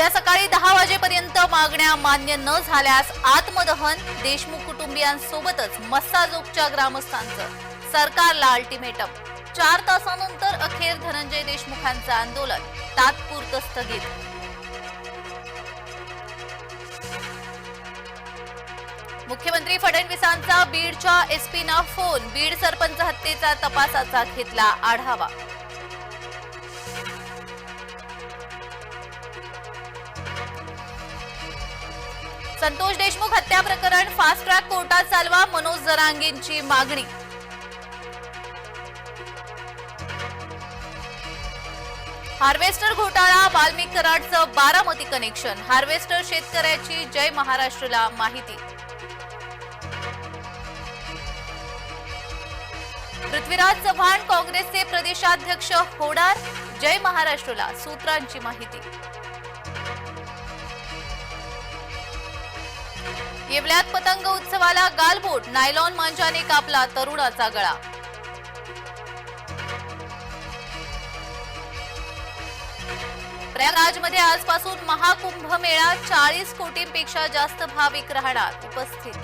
उद्या सकाळी दहा वाजेपर्यंत मागण्या मान्य न झाल्यास आत्मदहन देशमुख कुटुंबियांसोबतच मस्साजोगच्या ग्रामस्थांचं. सरकारला अल्टिमेटम चार तासानंतर अखेर धनंजय देशमुखांचं आंदोलन. तात्पुरतं स्थगित. मुख्यमंत्री फडणवीसांचा बीडच्या एसपीना फोन. बीड सरपंच हत्येचा तपासाचा घेतला आढावा. संतोष देशमुख हत्या प्रकरण फास्ट ट्रॅक कोर्टात चालवा मनोज जरांगेंची मागणी. हार्वेस्टर घोटाळा वाल्मिक कराडचं बारामती कनेक्शन हार्वेस्टर शेतकऱ्याची जय महाराष्ट्रला माहिती. पृथ्वीराज चव्हाण काँग्रेसचे प्रदेशाध्यक्ष होणार जय महाराष्ट्रला सूत्रांची माहिती. येवल्यात पतंग उत्सवाला गालबोट नायलॉन मांजाने कापला तरुणाचा गळा. प्रयागराजमध्ये आजपासून महाकुंभ मेळा चाळीस कोटींपेक्षा जास्त भाविक राहणार उपस्थित.